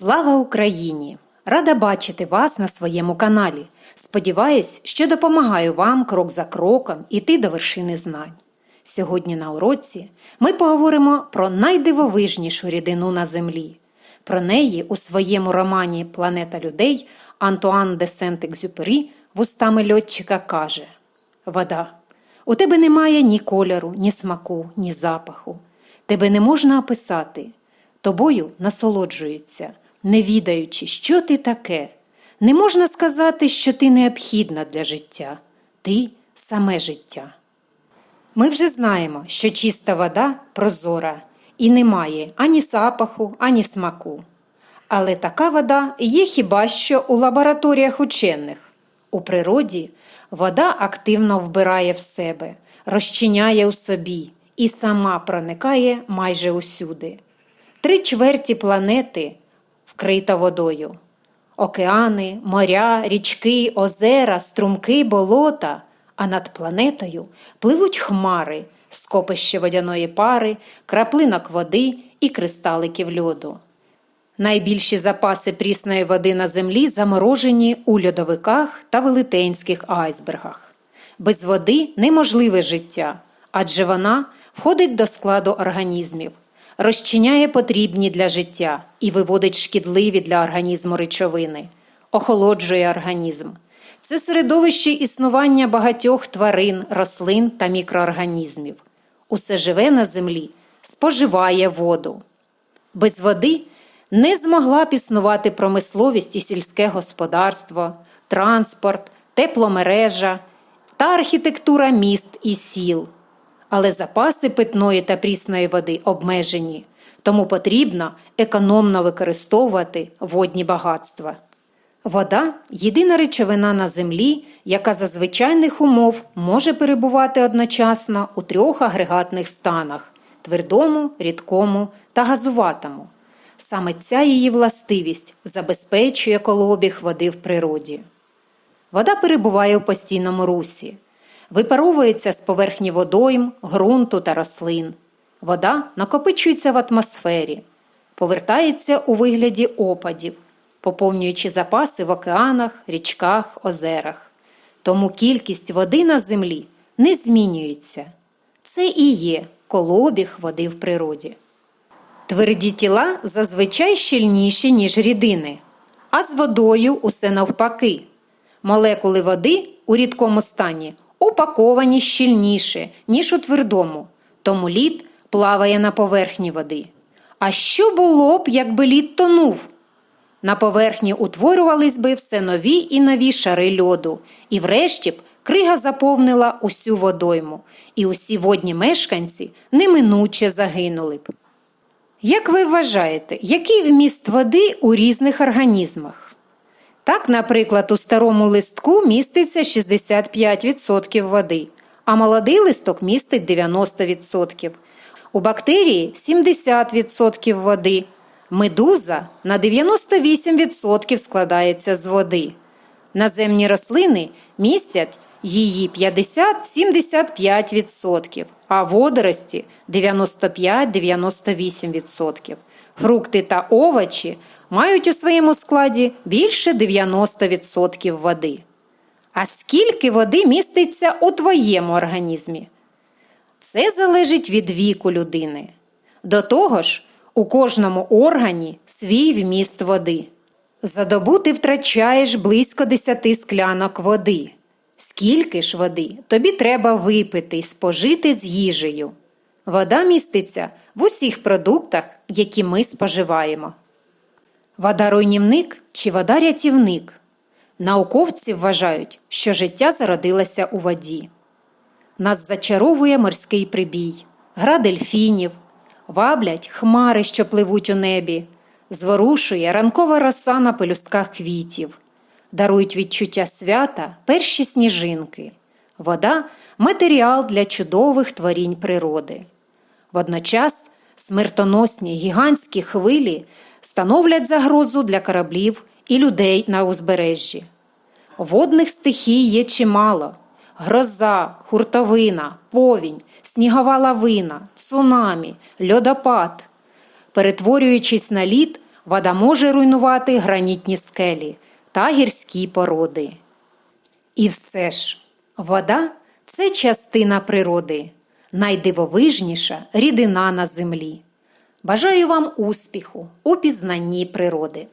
Слава Україні! Рада бачити вас на своєму каналі. Сподіваюсь, що допомагаю вам крок за кроком іти до вершини знань. Сьогодні на уроці ми поговоримо про найдивовижнішу рідину на землі. Про неї у своєму романі Планета людей Антуан де Сент-Екзюпері вустами льотчика каже: Вода. У тебе немає ні кольору, ні смаку, ні запаху. Тебе не можна описати. Тобою насолоджуються, не відаючи, що ти таке. Не можна сказати, що ти необхідна для життя. Ти саме життя. Ми вже знаємо, що чиста вода прозора і не має ані запаху, ані смаку. Але така вода є хіба що у лабораторіях учених. У природі вода активно вбирає в себе, розчиняє у собі і сама проникає майже усюди. Три чверті планети вкрита водою. Океани, моря, річки, озера, струмки, болота, а над планетою пливуть хмари, скопище водяної пари, краплинок води і кристаликів льоду. Найбільші запаси прісної води на землі заморожені у льодовиках та велетенських айсбергах. Без води неможливе життя, адже вона входить до складу організмів, розчиняє потрібні для життя і виводить шкідливі для організму речовини, охолоджує організм. Це середовище існування багатьох тварин, рослин та мікроорганізмів. Усе живе на землі, споживає воду. Без води не змогла б існувати промисловість і сільське господарство, транспорт, тепломережа та архітектура міст і сіл. Але запаси питної та прісної води обмежені, тому потрібно економно використовувати водні багатства. Вода єдина речовина на землі, яка за звичайних умов може перебувати одночасно у трьох агрегатних станах твердому, рідкому та газуватому. Саме ця її властивість забезпечує колобіг води в природі. Вода перебуває у постійному русі, випаровується з поверхні водойм, ґрунту та рослин. Вода накопичується в атмосфері, повертається у вигляді опадів, поповнюючи запаси в океанах, річках, озерах. Тому кількість води на землі не змінюється. Це і є колобіг води в природі. Тверді тіла зазвичай щільніші, ніж рідини, а з водою усе навпаки. Молекули води у рідкому стані упаковані щільніше, ніж у твердому, тому лід плаває на поверхні води. А що було б, якби лід тонув? На поверхні утворювались би все нові і нові шари льоду, і врешті б крига заповнила усю водойму, і усі водні мешканці неминуче загинули б. Як ви вважаєте, який вміст води у різних організмах? Так, наприклад, у старому листку міститься 65% води, а молодий листок містить 90%. У бактерії 70% води. Медуза на 98% складається з води. Наземні рослини містять її 50-75%, а водорості 95-98%. Фрукти та овочі мають у своєму складі більше 90% води. А скільки води міститься у твоєму організмі? Це залежить від віку людини. До того ж, у кожному органі свій вміст води. За добу ти втрачаєш близько 10 склянок води. Скільки ж води тобі треба випити й спожити з їжею? Вода міститься в усіх продуктах, які ми споживаємо. Вода руйнівник чи вода рятівник. Науковці вважають, що життя зародилося у воді. Нас зачаровує морський прибій, гра дельфінів, ваблять хмари, що пливуть у небі, зворушує ранкова роса на пелюстках квітів, дарують відчуття свята перші сніжинки. Вода матеріал для чудових творінь природи. Водночас смертоносні гігантські хвилі становлять загрозу для кораблів і людей на узбережжі. Водних стихій є чимало: гроза, хуртовина, повінь, снігова лавина, цунамі, льодопад. Перетворюючись на лід, Вода може руйнувати гранітні скелі та гірські породи. І все ж, вода це частина природи, найдивовижніша рідина на землі. Бажаю вам успіху у пізнанні природи.